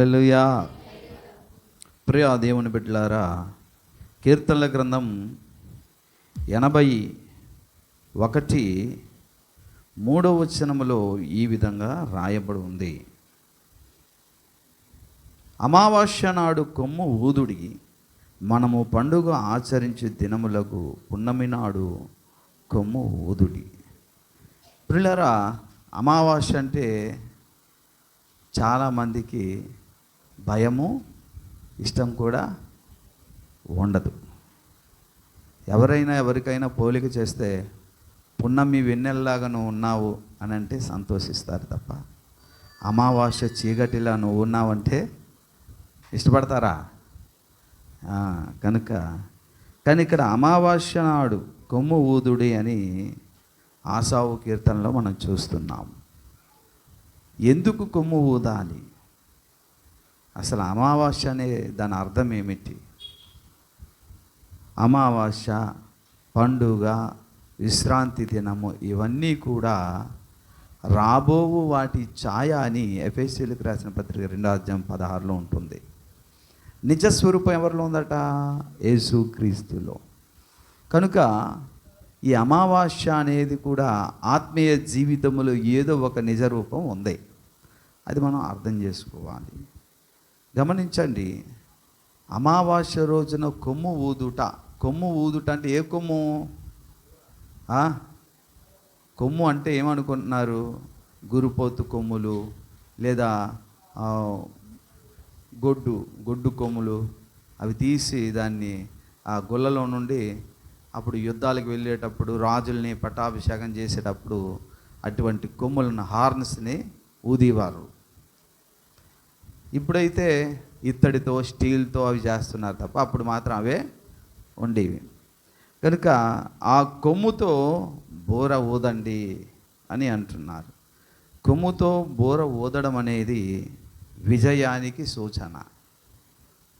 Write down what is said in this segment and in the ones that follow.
హలోయా ప్రియ దేవుని బిడ్డలారా కీర్తనల గ్రంథం ఎనభై ఒకటి మూడవ వచనములో ఈ విధంగా రాయబడి ఉంది. అమావాస్య నాడు కొమ్ము ఊదుడి మనము పండుగ ఆచరించే దినములకు పున్నమి నాడు కొమ్ము ఊదుడి. పిల్లరా అమావాస్య అంటే చాలామందికి భయము ఇష్టం కూడా ఉండదు. ఎవరైనా ఎవరికైనా పోలిక చేస్తే పున్నమి వెన్నెల్లాగా నువ్వు ఉన్నావు అని అంటే సంతోషిస్తారు తప్ప అమావాస్య చీకటిలా నువ్వు ఉన్నావంటే ఇష్టపడతారా? కనుక కానీ ఇక్కడ అమావాస్య నాడు కొమ్ము ఊదుడి అని ఆశావు కీర్తనలో మనం చూస్తున్నాం. ఎందుకు కొమ్ము ఊదాలి? అసలు అమావాస్య అనే దాని అర్థం ఏమిటి? అమావాస్య పండుగ విశ్రాంతి దినము ఇవన్నీ కూడా రాబోవు వాటి ఛాయ అని ఎఫ్ఎస్సీలకు రాసిన పత్రిక రెండో అధ్యాయం పదహారులో ఉంటుంది. నిజ స్వరూపం ఎవరిలో ఉందట? యేసు క్రీస్తులో. కనుక ఈ అమావాస్య అనేది కూడా ఆత్మీయ జీవితంలో ఏదో ఒక నిజ రూపం ఉంది. అది మనం అర్థం చేసుకోవాలి. గమనించండి అమావాస్య రోజున కొమ్ము ఊదుట. కొమ్ము ఊదుట అంటే ఏ కొమ్ము? కొమ్ము అంటే ఏమనుకుంటున్నారు? గురుపోతు కొమ్ములు లేదా గొడ్డు గొడ్డు కొమ్ములు. అవి తీసి దాన్ని ఆ గుళ్ళలో నుండి అప్పుడు యుద్ధాలకు వెళ్ళేటప్పుడు రాజుల్ని పట్టాభిషేకం చేసేటప్పుడు అటువంటి కొమ్ములను హార్న్స్ని ఊదేవారు. ఇప్పుడైతే ఇత్తడితో స్టీల్తో అవి చేస్తున్నారు తప్ప అప్పుడు మాత్రం అవే ఉండేవి. కనుక ఆ కొమ్ముతో బోర ఊదండి అని అంటున్నారు. కొమ్ముతో బోర ఊదడం అనేది విజయానికి సూచన.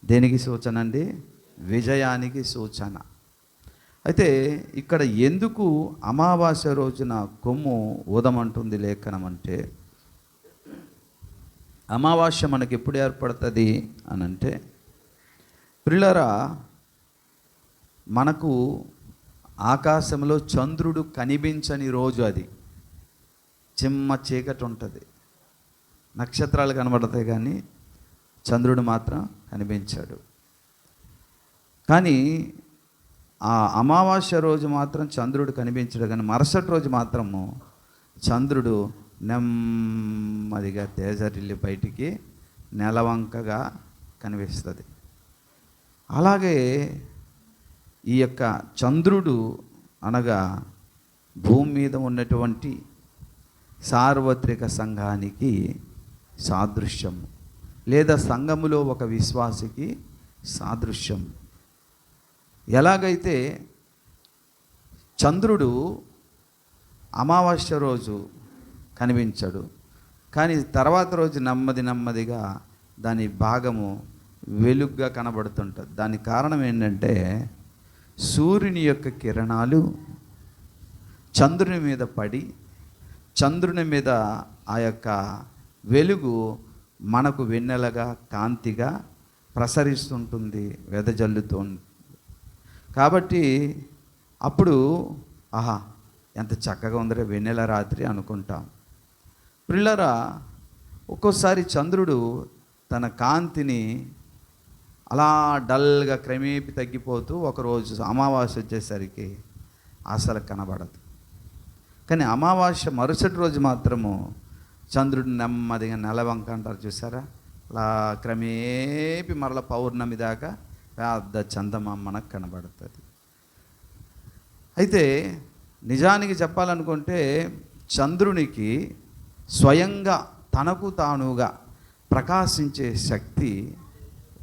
దేనికి సూచన అండి? విజయానికి సూచన. అయితే ఇక్కడ ఎందుకు అమావాస్య రోజున కొమ్ము ఊదమంటుంది లేఖనం అంటే అమావాస్య మనకి ఎప్పుడు ఏర్పడుతుంది అని అంటే పిల్లరా మనకు ఆకాశంలో చంద్రుడు కనిపించని రోజు అది. చిమ్మ చీకటి ఉంటుంది. నక్షత్రాలు కనబడతాయి కానీ చంద్రుడు మాత్రం కనిపించాడు. కానీ ఆ అమావాస్య రోజు మాత్రం చంద్రుడు కనిపించడు కానీ మరుసటి రోజు మాత్రము చంద్రుడు నెమ్మదిగా తేజరిల్లి బయటికి నెలవంకగా కనిపిస్తుంది. అలాగే ఈ యొక్క చంద్రుడు అనగా భూమి మీద ఉన్నటువంటి సార్వత్రిక సంఘానికి సాదృశ్యం లేదా సంఘములో ఒక విశ్వాసికి సాదృశ్యం. ఎలాగైతే చంద్రుడు అమావాస్య రోజు కనిపించడు. కానీ తర్వాత రోజు నెమ్మది నెమ్మదిగా దాని భాగము వెలుగ్గా కనబడుతుంటుంది. దాని కారణం ఏంటంటే సూర్యుని యొక్క కిరణాలు చంద్రుని మీద పడి చంద్రుని మీద ఆ యొక్క వెలుగు మనకు వెన్నెలగా కాంతిగా ప్రసరిస్తుంటుంది వెదజల్లుతూ కాబట్టి అప్పుడు ఆహా ఎంత చక్కగా ఉందిరే వెన్నెల రాత్రి అనుకుంటాం. పిల్లరా ఒక్కోసారి చంద్రుడు తన కాంతిని అలా డల్గా క్రమేపి తగ్గిపోతూ ఒకరోజు అమావాస్య వచ్చేసరికి అసలు కనబడదు. కానీ అమావాస్య మరుసటి రోజు మాత్రము చంద్రుడు నెమ్మదిగా నెలవంక అంటారు చూసారా? అలా క్రమేపి మరల పౌర్ణమి దాకా పెద్ద చందమామ మనకు కనబడుతుంది. అయితే నిజానికి చెప్పాలనుకుంటే చంద్రునికి స్వయంగా తనకు తానుగా ప్రకాశించే శక్తి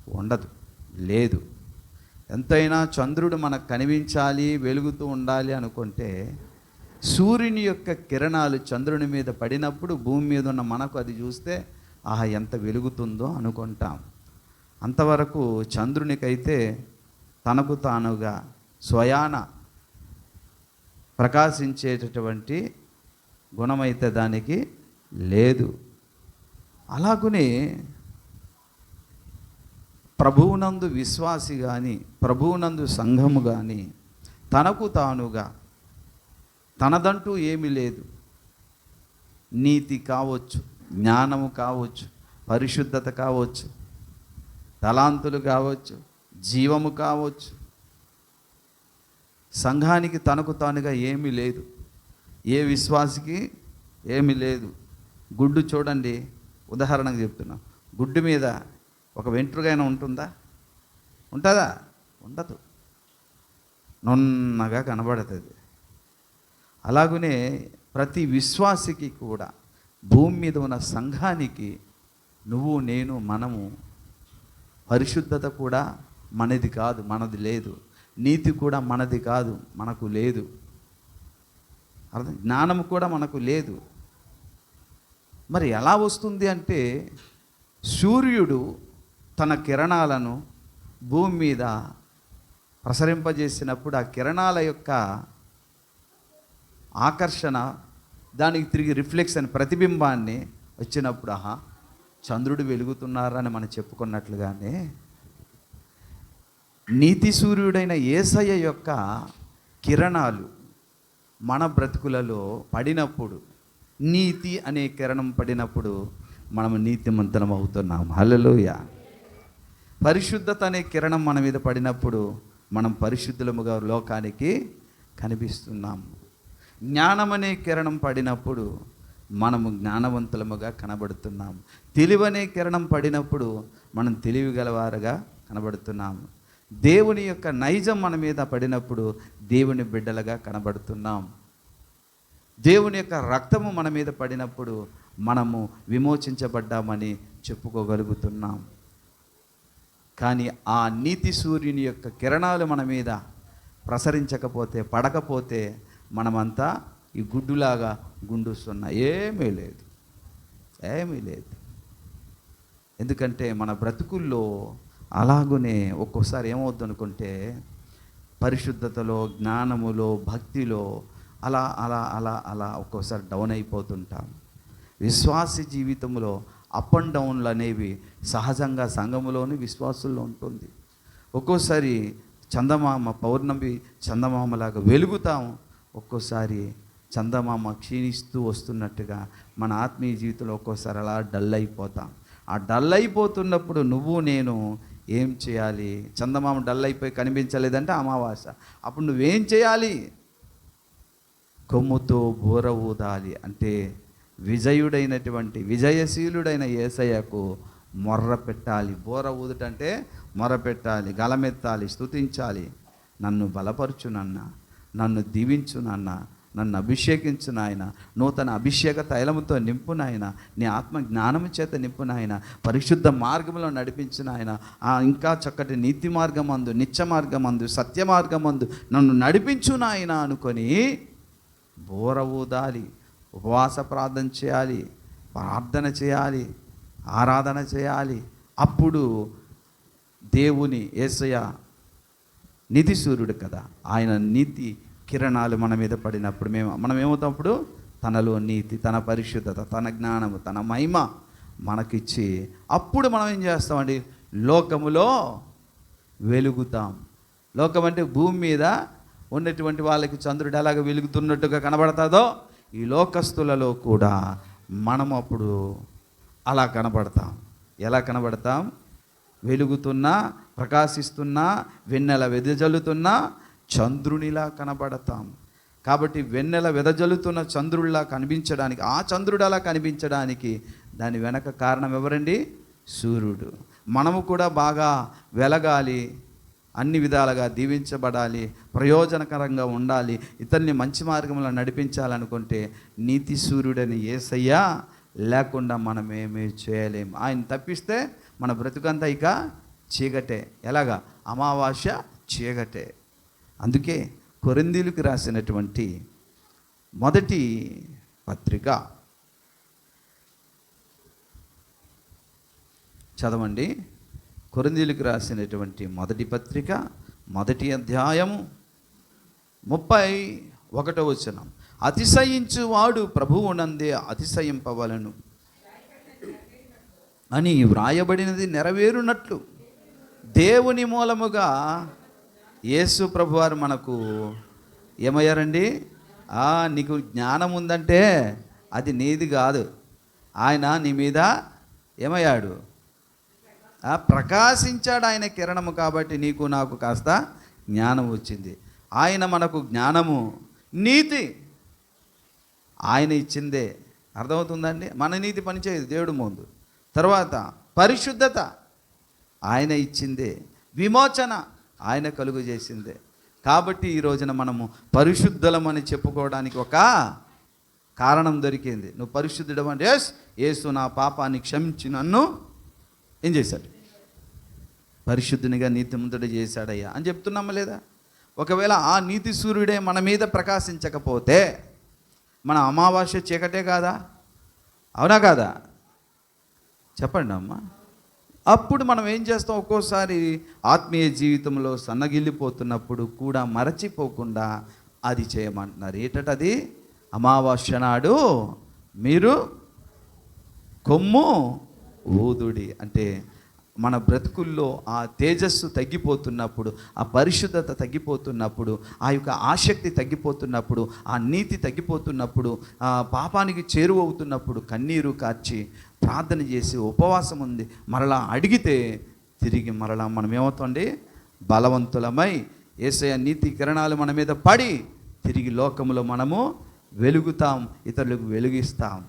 ఉండదు లేదు. ఎంతైనా చంద్రుడు మనకు కనిపించాలి వెలుగుతూ ఉండాలి అనుకుంటే సూర్యుని యొక్క కిరణాలు చంద్రుని మీద పడినప్పుడు భూమి మీద ఉన్న మనకు అది చూస్తే ఆహా ఎంత వెలుగుతుందో అనుకుంటాం. అంతవరకు చంద్రునికైతే తనకు తానుగా స్వయాన ప్రకాశించేటటువంటి గుణమైతే దానికి లేదు. అలాగునే ప్రభువునందు విశ్వాసి కానీ ప్రభువునందు సంఘము కానీ తనకు తానుగా తనదంటూ ఏమీ లేదు. నీతి కావచ్చు జ్ఞానము కావచ్చు పరిశుద్ధత కావచ్చు తలాంతులు కావచ్చు జీవము కావచ్చు. సంఘానికి తనకు తానుగా ఏమీ లేదు. ఏ విశ్వాసికి ఏమీ లేదు. గుడ్డు చూడండి. ఉదాహరణకు చెప్తున్నా. గుడ్డు మీద ఒక వెంట్రుకైనా ఉంటుందా? ఉంటుందా? ఉండదు. నున్నగా కనబడుతుంది. అలాగనే ప్రతి విశ్వాసికి కూడా భూమి మీద ఉన్న సంఘానికి నువ్వు నేను మనము పరిశుద్ధత కూడా మనది కాదు మనది లేదు. నీతి కూడా మనది కాదు మనకు లేదు. అర్థం? జ్ఞానం కూడా మనకు లేదు. మరి ఎలా వస్తుంది అంటే సూర్యుడు తన కిరణాలను భూమి మీద ప్రసరింపజేసినప్పుడు ఆ కిరణాల యొక్క ఆకర్షణ దానికి తిరిగి రిఫ్లెక్షన్ ప్రతిబింబాన్ని వచ్చినప్పుడు ఆహా చంద్రుడు వెలుగుతున్నారని మనం చెప్పుకున్నట్లుగానే నీతి సూర్యుడైన ఏసయ్య యొక్క కిరణాలు మన బ్రతుకులలో పడినప్పుడు నీతి అనే కిరణం పడినప్పుడు మనం నీతిమంతనం అవుతున్నాం హల్లెలూయ. పరిశుద్ధత అనే కిరణం మన మీద పడినప్పుడు మనం పరిశుద్ధులముగా లోకానికి కనిపిస్తున్నాం. జ్ఞానం అనే కిరణం పడినప్పుడు మనము జ్ఞానవంతులముగా కనబడుతున్నాం. తెలివనే కిరణం పడినప్పుడు మనం తెలివి గలవారుగా దేవుని యొక్క నైజం మన మీద పడినప్పుడు దేవుని బిడ్డలుగా కనబడుతున్నాం. దేవుని యొక్క రక్తము మన మీద పడినప్పుడు మనము విమోచించబడ్డామని చెప్పుకోగలుగుతున్నాం. కానీ ఆ నీతి సూర్యుని యొక్క కిరణాలు మన మీద ప్రసరించకపోతే పడకపోతే మనమంతా ఈ గుడ్డులాగా గుండుస్తున్నా. ఏమీ లేదు. ఏమీ లేదు. ఎందుకంటే మన బ్రతుకుల్లో అలాగునే ఒక్కోసారి ఏమవుద్ది అనుకుంటే పరిశుద్ధతలో జ్ఞానములో భక్తిలో అలా అలా అలా అలా ఒక్కోసారి డౌన్ అయిపోతుంటాం. విశ్వాస జీవితంలో అప్ అండ్ డౌన్లు అనేవి సహజంగా సంఘములోని విశ్వాసుల్లో ఉంటుంది. ఒక్కోసారి చందమామ పౌర్ణమి చందమామలాగా వెలుగుతాం. ఒక్కోసారి చందమామ క్షీణిస్తూ వస్తున్నట్టుగా మన ఆత్మీయ జీవితంలో ఒక్కోసారి అలా డల్ అయిపోతాం. ఆ డల్ అయిపోతున్నప్పుడు నువ్వు నేను ఏం చేయాలి? చందమామ డల్ అయిపోయి కనిపించలేదంటే అమావాస అప్పుడు నువ్వేం చేయాలి? కొమ్ముతో బోర ఊదాలి అంటే విజయుడైనటువంటి విజయశీలుడైన ఏసయ్యకు మొర్ర పెట్టాలి. బోర ఊదుటంటే మొర పెట్టాలి గలమెత్తాలి స్తుతించాలి. నన్ను బలపరచు నాన్న నన్ను దీవించు నాన్న నన్ను అభిషేకించు నాయన నూతన అభిషేక తైలముతో నింపు నాయన నీ ఆత్మ జ్ఞానము చేత నింపు నాయన పరిశుద్ధ మార్గంలో నడిపించు నాయన ఇంకా చక్కటి నీతి మార్గమందు నిత్య మార్గమందు సత్య మార్గమందు నన్ను నడిపించు నాయన అనుకొని బోర ఊదాలి ఉపవాస ప్రార్థన చేయాలి ప్రార్థన చేయాలి ఆరాధన చేయాలి. అప్పుడు దేవుని ఏసయ నిధి సూర్యుడు కదా. ఆయన నీతి కిరణాలు మన మీద పడినప్పుడు మేము మనం ఏమవుతాం అప్పుడు తనలో నీతి తన పరిశుద్ధత తన జ్ఞానము తన మహిమ మనకిచ్చి అప్పుడు మనం ఏం చేస్తామండి? లోకములో వెలుగుతాం. లోకం అంటే భూమి మీద ఉన్నటువంటి వాళ్ళకి చంద్రుడు ఎలాగ వెలుగుతున్నట్టుగా కనబడతాదో ఈ లోకస్తులలో కూడా మనం అప్పుడు అలా కనబడతాం. ఎలా కనబడతాం? వెలుగుతున్నా ప్రకాశిస్తున్నా వెన్నెల వెదజల్లుతున్నా చంద్రునిలా కనబడతాం. కాబట్టి వెన్నెల వెదజల్లుతున్న చంద్రుడిలా కనిపించడానికి ఆ చంద్రుడు అలా కనిపించడానికి దాని వెనక కారణం ఎవరండి? సూర్యుడు. మనము కూడా బాగా వెలగాలి అన్ని విధాలుగా దీవించబడాలి ప్రయోజనకరంగా ఉండాలి ఇతన్ని మంచి మార్గంలో నడిపించాలనుకుంటే నీతి సూర్యుడని ఏసయ్యా లేకుండా మనం ఏమీ చేయలేం. ఆయన తప్పిస్తే మన బ్రతుకంతా ఇక చీకటే. ఎలాగా? అమావాస్య చీకటే. అందుకే కొరిందీలకు రాసినటువంటి మొదటి పత్రిక. చదవండి. కొరిందీలకు రాసినటువంటి మొదటి పత్రిక మొదటి అధ్యాయము ముప్పై ఒకటో వచనం. అతిశయించువాడు ప్రభువునందే అతిశయింపవలను అని వ్రాయబడినది నెరవేరునట్లు. దేవుని మూలముగా యేసు ప్రభువారు మనకు ఏమయ్యారండి? ఆ, నీకు జ్ఞానం ఉందంటే అది నీది కాదు. ఆయన నీ మీద ఏమయ్యాడు? ప్రకాశించాడు ఆయన కిరణము కాబట్టి నీకు నాకు కాస్త జ్ఞానం వచ్చింది. ఆయన మనకు జ్ఞానము నీతి ఆయన ఇచ్చిందే. అర్థమవుతుందండి? మన నీతి పనిచేయదు దేవుడు ముందు. తర్వాత పరిశుద్ధత ఆయన ఇచ్చిందే. విమోచన ఆయన కలుగు చేసిందే. కాబట్టి ఈ రోజున మనము పరిశుద్ధలమని చెప్పుకోవడానికి ఒక కారణం దొరికింది. నువ్వు పరిశుద్ధుడు అంటే ఎస్ యేసు నా పాపాన్ని క్షమించి నన్ను ఏం చేశాడు? పరిశుద్ధునిగా నీతిమంతుడు చేశాడయ్యా అని చెప్తున్నామా లేదా? ఒకవేళ ఆ నీతి సూర్యుడే మన మీద ప్రకాశించకపోతే మన అమావాస్య చీకటే కాదా? అవునా కాదా? చెప్పండి అమ్మా. అప్పుడు మనం ఏం చేస్తాం? ఒక్కోసారి ఆత్మీయ జీవితంలో సన్నగిల్లిపోతున్నప్పుడు కూడా మరచిపోకుండా అది చేయమంటున్నారు. ఏంటది అమావాస్య నాడు మీరు కొమ్ము ఊదుడి అంటే మన బ్రతుకుల్లో ఆ తేజస్సు తగ్గిపోతున్నప్పుడు ఆ పరిశుద్ధత తగ్గిపోతున్నప్పుడు ఆ యొక్క ఆసక్తి తగ్గిపోతున్నప్పుడు ఆ నీతి తగ్గిపోతున్నప్పుడు ఆ పాపానికి చేరువవుతున్నప్పుడు కన్నీరు కార్చి ప్రార్థన చేసి ఉపవాసం ఉంది. మరలా అడిగితే తిరిగి మరలా మనం ఏమవుతుంది బలవంతులమై ఏసయ నీతి కిరణాలు మన మీద పడి తిరిగి లోకములో మనము వెలుగుతాం ఇతరులకు వెలుగిస్తాం.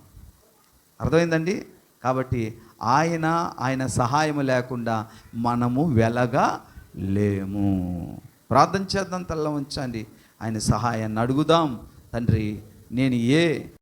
అర్థమైందండి? కాబట్టి ఆయన ఆయన సహాయం లేకుండా మనము వెలగా లేము. ప్రార్థన చేద్దాం తల్ల ఉంచండి. ఆయన సహాయాన్ని అడుగుదాం. తండ్రి నేను ఏ